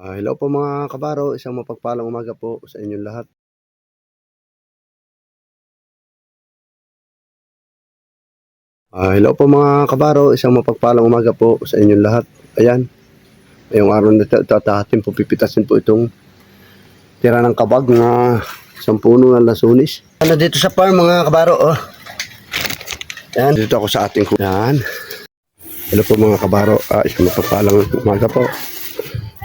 Ah, hello po mga kabaro, isang mapagpalang umaga po sa inyong lahat. Ah, hello po mga kabaro, isang mapagpalang umaga po sa inyong lahat. Ayan, ngayong araw na ito, atin po pipitasin po itong tira ng kabag na isang puno ng lasunis. Ano dito sa farm mga kabaro, oh. Ayan, dito ako sa ating kuyan. Hello po mga kabaro, ah, isang mapagpalang umaga po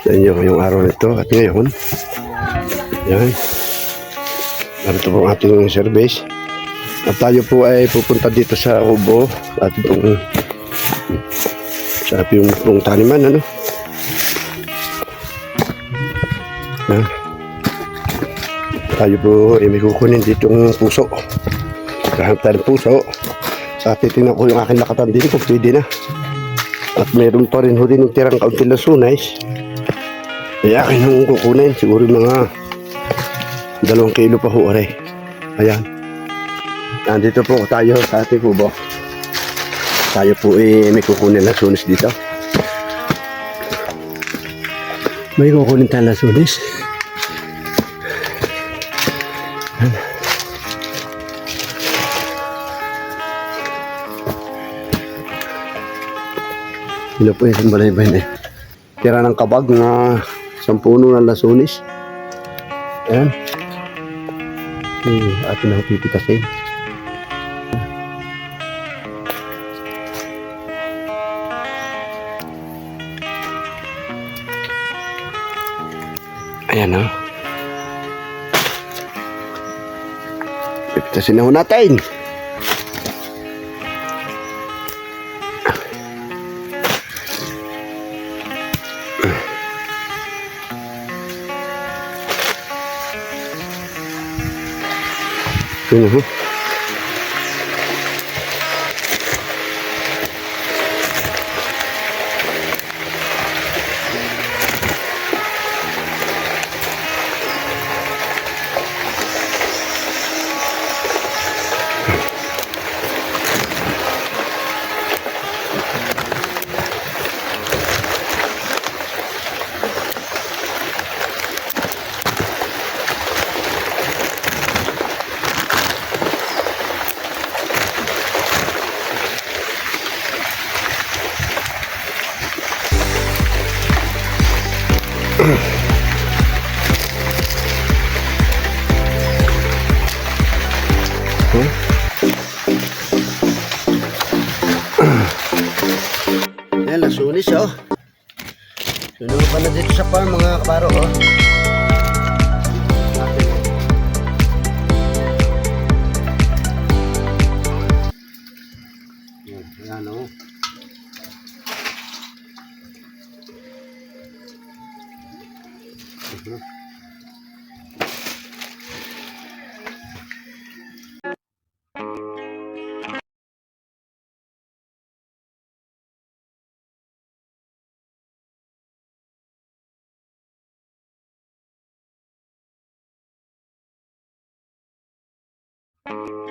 sa inyo ngayong araw na ito at ngayon. Yan narito po ang ating service. At tayo po ay pupunta dito sa Ubo sa ating pong sa ating pong taniman ano? Yan tayo po ay may kukunin ditong puso. Kahanap tayo ng puso sa titingnan ko yung aking lakatan din kung pwede na. At meron pa rin ho din yung tirang kaunti ng sunais kaya akin nang kukunin, siguro mga dalawang kilo pa ho, aray. Ayan. Nandito po tayo sa ating kubo. Tayo po eh, may kukunin na sunis dito. May kukunin tayo na sunis. Ayan. Sino po yung balay-balay na eh tira ng kabag na isang puno ng lasunis. Ayan. Hmm, atin na pipitasin. Ayan o. Pipitasin na ho natin. Yun ho. Lasunis oh. Sunod pa na dito sa farm mga kabaro oh. Ayan, Ayan oh. Mhm.